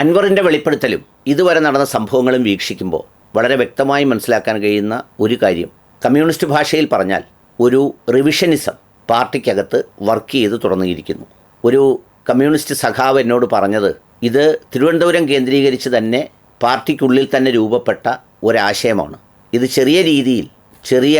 അൻവറിന്റെ വെളിപ്പെടുത്തലും ഇതുവരെ നടന്ന സംഭവങ്ങളും വീക്ഷിക്കുമ്പോൾ വളരെ വ്യക്തമായി മനസ്സിലാക്കാൻ കഴിയുന്ന ഒരു കാര്യം. കമ്മ്യൂണിസ്റ്റ് ഭാഷയിൽ പറഞ്ഞാൽ ഒരു റിവിഷനിസം പാർട്ടിക്കകത്ത് വർക്ക് ചെയ്ത് തുടങ്ങിയിരിക്കുന്നു. ഒരു കമ്മ്യൂണിസ്റ്റ് സഖാവ് എന്നോട് പറഞ്ഞത് ഇത് തിരുവനന്തപുരം കേന്ദ്രീകരിച്ച് തന്നെ പാർട്ടിക്കുള്ളിൽ തന്നെ രൂപപ്പെട്ട ഒരാശയമാണ്. ഇത് ചെറിയ രീതിയിൽ ചെറിയ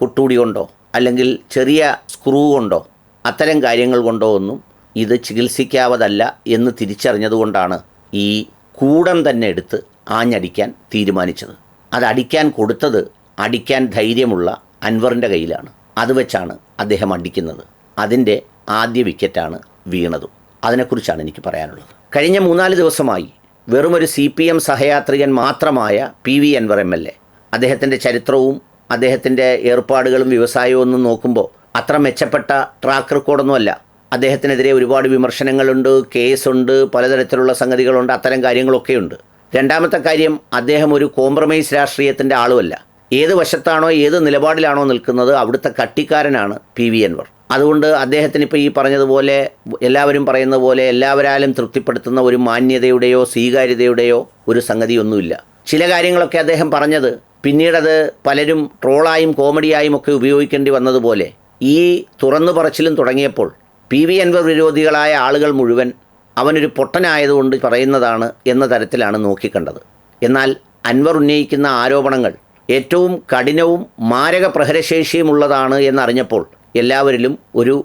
കുട്ടൂടി കൊണ്ടോ അല്ലെങ്കിൽ ചെറിയ സ്ക്രൂ കൊണ്ടോ അത്തരം കാര്യങ്ങൾ കൊണ്ടോ ഒന്നും ഇത് ചികിത്സിക്കാവതല്ല എന്ന് തിരിച്ചറിഞ്ഞതുകൊണ്ടാണ് ഈ കൂടം തന്നെ എടുത്ത് ആഞ്ഞടിക്കാൻ തീരുമാനിച്ചത്. അത് അടിക്കാൻ കൊടുത്തത് അടിക്കാൻ ധൈര്യമുള്ള അൻവറിന്റെ കയ്യിലാണ്. അത് വെച്ചാണ് അദ്ദേഹം അടിക്കുന്നത്. അതിന്റെ ആദ്യ വിക്കറ്റാണ് വീണതും. അതിനെക്കുറിച്ചാണ് എനിക്ക് പറയാനുള്ളത്. കഴിഞ്ഞ മൂന്നാൽ ദിവസമായി വെറുമൊരു സി പി എം സഹയാത്രികൻ മാത്രമായ P V Anvar M L A. അദ്ദേഹത്തിന്റെ ചരിത്രവും അദ്ദേഹത്തിന്റെ ഏർപ്പാടുകളും വ്യവസായവും ഒന്നും നോക്കുമ്പോൾ അത്ര മെച്ചപ്പെട്ട ട്രാക്ക് റെക്കോർഡൊന്നുമല്ല അദ്ദേഹത്തിനെതിരെ ഒരുപാട് വിമർശനങ്ങളുണ്ട് കേസുണ്ട് പലതരത്തിലുള്ള സംഗതികളുണ്ട് അത്തരം കാര്യങ്ങളൊക്കെയുണ്ട്. രണ്ടാമത്തെ കാര്യം അദ്ദേഹം ഒരു കോംപ്രമൈസ് രാഷ്ട്രീയത്തിന്റെ ആളുമല്ല. ഏത് വശത്താണോ ഏത് നിലപാടിലാണോ നിൽക്കുന്നത് അവിടുത്തെ കട്ടിക്കാരനാണ് പി വി അൻവർ. അതുകൊണ്ട് അദ്ദേഹത്തിന് ഇപ്പോൾ ഈ പറഞ്ഞതുപോലെ എല്ലാവരും പറയുന്ന പോലെ എല്ലാവരാലും തൃപ്തിപ്പെടുത്തുന്ന ഒരു മാന്യതയുടെയോ സ്വീകാര്യതയുടെയോ ഒരു സംഗതിയൊന്നുമില്ല. ചില കാര്യങ്ങളൊക്കെ അദ്ദേഹം പറഞ്ഞത് പിന്നീടത് പലരും ട്രോളായും കോമഡിയായും ഒക്കെ ഉപയോഗിക്കേണ്ടി വന്നതുപോലെ ഈ തുറന്നു പറച്ചിലും തുടങ്ങിയപ്പോൾ പി വി അൻവർ വിരോധികളായ ആളുകൾ മുഴുവൻ അവനൊരു പൊട്ടനായതുകൊണ്ട് പറയുന്നതാണ് എന്ന തരത്തിലാണ് നോക്കിക്കണ്ടത്. എന്നാൽ അൻവർ ഉന്നയിക്കുന്ന ആരോപണങ്ങൾ ഏറ്റവും കഠിനവും മാരക പ്രഹരശേഷിയുമുള്ളതാണ് എന്നറിഞ്ഞപ്പോൾ എല്ലാവരിലും ഒരു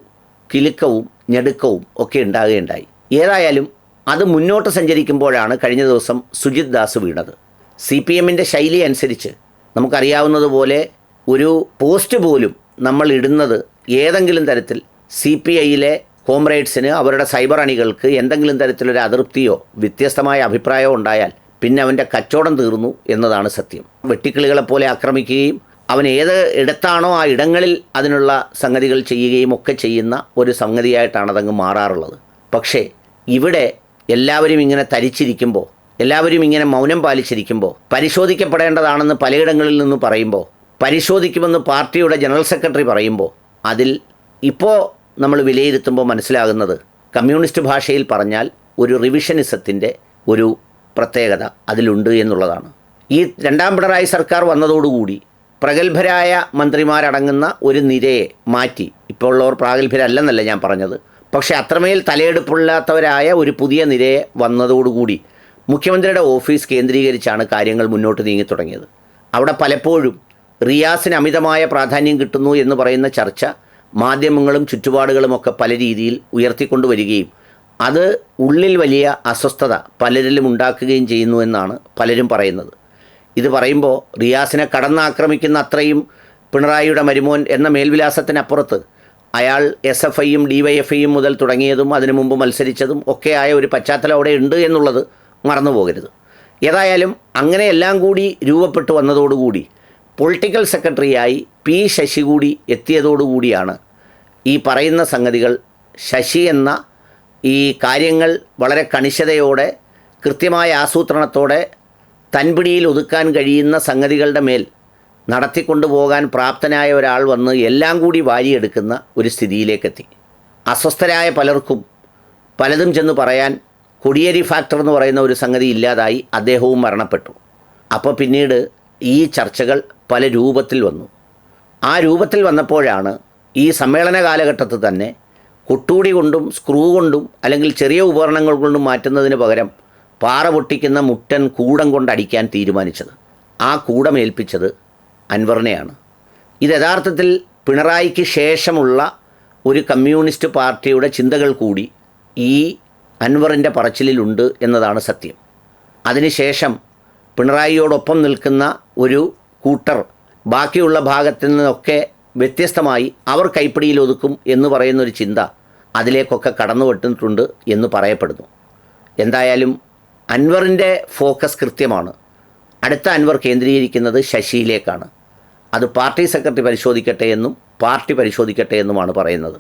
കിലുക്കവും ഞെടുക്കവും ഒക്കെ ഉണ്ടാകുകയുണ്ടായി. ഏതായാലും അത് മുന്നോട്ട് സഞ്ചരിക്കുമ്പോഴാണ് കഴിഞ്ഞ ദിവസം സുജിത് ദാസ് വീണത്. സി പി എമ്മിന്റെ ശൈലി അനുസരിച്ച് നമുക്കറിയാവുന്നതുപോലെ ഒരു പോസ്റ്റ് പോലും നമ്മൾ ഇടുന്നത് ഏതെങ്കിലും തരത്തിൽ സി പി ഐയിലെ കോംറേഡ്സിന് അവരുടെ സൈബർ അണികൾക്ക് എന്തെങ്കിലും തരത്തിലൊരു അതൃപ്തിയോ വ്യത്യസ്തമായ അഭിപ്രായമോ ഉണ്ടായാൽ പിന്നെ അവന്റെ കച്ചവടം തീർന്നു എന്നതാണ് സത്യം. വെട്ടിക്കിളികളെപ്പോലെ ആക്രമിക്കുകയും അവൻ ഏത് ഇടത്താണോ ആ ഇടങ്ങളിൽ അതിനുള്ള സംഗതികൾ ചെയ്യുകയും ഒക്കെ ചെയ്യുന്ന ഒരു സംഗതിയായിട്ടാണ് അതങ്ങ് മാറാറുള്ളത്. പക്ഷേ ഇവിടെ എല്ലാവരും ഇങ്ങനെ തരിച്ചിരിക്കുമ്പോൾ എല്ലാവരും ഇങ്ങനെ മൗനം പാലിച്ചിരിക്കുമ്പോൾ പരിശോധിക്കപ്പെടേണ്ടതാണെന്ന് പലയിടങ്ങളിൽ നിന്ന് പറയുമ്പോൾ പരിശോധിക്കുമെന്ന് പാർട്ടിയുടെ ജനറൽ സെക്രട്ടറി പറയുമ്പോൾ അതിൽ ഇപ്പോൾ നമ്മൾ വിലയിരുത്തുമ്പോൾ മനസ്സിലാകുന്നത് കമ്മ്യൂണിസ്റ്റ് ഭാഷയിൽ പറഞ്ഞാൽ ഒരു റിവിഷനിസത്തിന്റെ ഒരു പ്രത്യേകത അതിലുണ്ട് എന്നുള്ളതാണ്. ഈ രണ്ടാം പിണറായി സർക്കാർ വന്നതോടുകൂടി പ്രഗത്ഭരായ മന്ത്രിമാരടങ്ങുന്ന ഒരു നിരയെ മാറ്റി ഇപ്പോൾ ഉള്ളവർ പ്രാഗത്ഭരല്ലെന്നല്ല ഞാൻ പറഞ്ഞത് പക്ഷേ അത്രമേൽ തലയെടുപ്പില്ലാത്തവരായ ഒരു പുതിയ നിരയെ വന്നതോടുകൂടി മുഖ്യമന്ത്രിയുടെ ഓഫീസ് കേന്ദ്രീകരിച്ചാണ് കാര്യങ്ങൾ മുന്നോട്ട് നീങ്ങി തുടങ്ങിയത് അവിടെ പലപ്പോഴും റിയാസിന് അമിതമായ പ്രാധാന്യം കിട്ടുന്നു എന്ന് പറയുന്ന ചർച്ച മാധ്യമങ്ങളും ചുറ്റുപാടുകളുമൊക്കെ പല രീതിയിൽ ഉയർത്തിക്കൊണ്ടുവരികയും അത് ഉള്ളിൽ വലിയ അസ്വസ്ഥത പലരിലും ഉണ്ടാക്കുകയും ചെയ്യുന്നു എന്നാണ് പലരും പറയുന്നത്. ഇത് പറയുമ്പോൾ റിയാസിനെ കടന്നാക്രമിക്കുന്ന അത്രയും പിണറായിയുടെ മരുമോൻ എന്ന മേൽവിലാസത്തിനപ്പുറത്ത് അയാൾ എസ് എഫ് ഐയും ഡി വൈ എഫ് ഐയും മുതൽ തുടങ്ങിയതും അതിനു മുമ്പ് മത്സരിച്ചതും ഒക്കെ ആയ ഒരു പശ്ചാത്തലം അവിടെ ഉണ്ട് എന്നുള്ളത് മറന്നു പോകരുത്. ഏതായാലും അങ്ങനെ എല്ലാം കൂടി രൂപപ്പെട്ടു വന്നതോടുകൂടി പൊളിറ്റിക്കൽ സെക്രട്ടറിയായി പി ശശി കൂടി എത്തിയതോടുകൂടിയാണ് ഈ പറയുന്ന സംഗതികൾ ശശി എന്ന ഈ കാര്യങ്ങൾ വളരെ കണിശതയോടെ കൃത്യമായ ആസൂത്രണത്തോടെ തൻപിടിയിൽ ഒതുക്കാൻ കഴിയുന്ന സംഗതികളുടെ മേൽ നടത്തിക്കൊണ്ടു പോകാൻ പ്രാപ്തനായ ഒരാൾ വന്ന് എല്ലാം കൂടി വാരിയെടുക്കുന്ന ഒരു സ്ഥിതിയിലേക്കെത്തി. അസ്വസ്ഥരായ പലർക്കും പലതും ചെന്ന് പറയാൻ കൊടിയേരി ഫാക്ടർ എന്ന് പറയുന്ന ഒരു സംഗതി ഇല്ലാതായി അദ്ദേഹവും മരണപ്പെട്ടു. അപ്പോൾ പിന്നീട് ഈ ചർച്ചകൾ പല രൂപത്തിൽ വന്നു. ആ രൂപത്തിൽ വന്നപ്പോഴാണ് ഈ സമ്മേളന കാലഘട്ടത്തിൽ തന്നെ കൊട്ടൂടി കൊണ്ടും സ്ക്രൂ കൊണ്ടും അല്ലെങ്കിൽ ചെറിയ ഉപകരണങ്ങൾ കൊണ്ടും മാറ്റുന്നതിന് പകരം പാറ പൊട്ടിക്കുന്ന മുട്ടൻ കൂടം കൊണ്ടടിക്കാൻ തീരുമാനിച്ചത്. ആ കൂടം ഏൽപ്പിച്ചത് അൻവറിനെയാണ്. ഇത് യഥാർത്ഥത്തിൽ പിണറായിക്ക് ശേഷമുള്ള ഒരു കമ്മ്യൂണിസ്റ്റ് പാർട്ടിയുടെ ചിന്തകൾ കൂടി ഈ അൻവറിന്റെ പറച്ചിലുണ്ട് എന്നതാണ് സത്യം. അതിനുശേഷം പിണറായിയോടൊപ്പം നിൽക്കുന്ന ഒരു കൂട്ടർ ബാക്കിയുള്ള ഭാഗത്തു നിന്നൊക്കെ വ്യത്യസ്തമായി അവർ കൈപ്പിടിയിൽ ഒതുക്കും എന്ന് പറയുന്നൊരു ചിന്ത അതിലേക്കൊക്കെ കടന്നു വിട്ടിട്ടുണ്ട് എന്ന് പറയപ്പെടുന്നു. എന്തായാലും അൻവറിന്റെ ഫോക്കസ് കൃത്യമാണ്. അടുത്ത അൻവർ കേന്ദ്രീകരിക്കുന്നത് ശശിയിലേക്കാണ്. അത് പാർട്ടി സെക്രട്ടറി പരിശോധിക്കട്ടെ എന്നും പാർട്ടി പരിശോധിക്കട്ടെ എന്നുമാണ് പറയുന്നത്.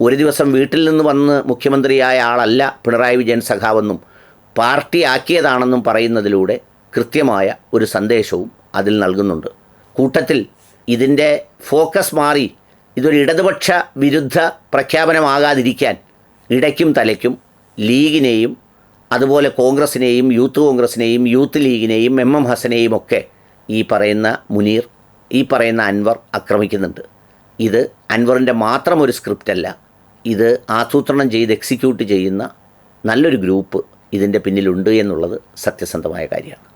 ഒരു ദിവസം വീട്ടിൽ നിന്ന് വന്ന് മുഖ്യമന്ത്രിയായ ആളല്ല പിണറായി വിജയൻ സഖാവെന്നും പാർട്ടി ആക്കിയതാണെന്നും പറയുന്നതിലൂടെ കൃത്യമായ ഒരു സന്ദേശവും അതിൽ നൽകുന്നുണ്ട്. കൂട്ടത്തിൽ ഇതിന്റെ ഫോക്കസ് മാറി ഇതൊരു ഇടതുപക്ഷ വിരുദ്ധ പ്രഖ്യാപനമാകാതിരിക്കാൻ ഇടയ്ക്കും തലയ്ക്കും ലീഗിനെയും അതുപോലെ കോൺഗ്രസിനെയും യൂത്ത് കോൺഗ്രസിനെയും യൂത്ത് ലീഗിനെയും എം എം ഹസനെയും ഒക്കെ ഈ പറയുന്ന മുനീർ ഈ പറയുന്ന അൻവർ ആക്രമിക്കുന്നുണ്ട്. ഇത് അൻവറിന്റെ മാത്രം ഒരു സ്ക്രിപ്റ്റല്ല. ഇത് ആസൂത്രണം ചെയ്ത് എക്സിക്യൂട്ട് ചെയ്യുന്ന നല്ലൊരു ഗ്രൂപ്പ് ഇതിന്റെ പിന്നിലുണ്ട് എന്നുള്ളത് സത്യസന്ധമായ കാര്യമാണ്.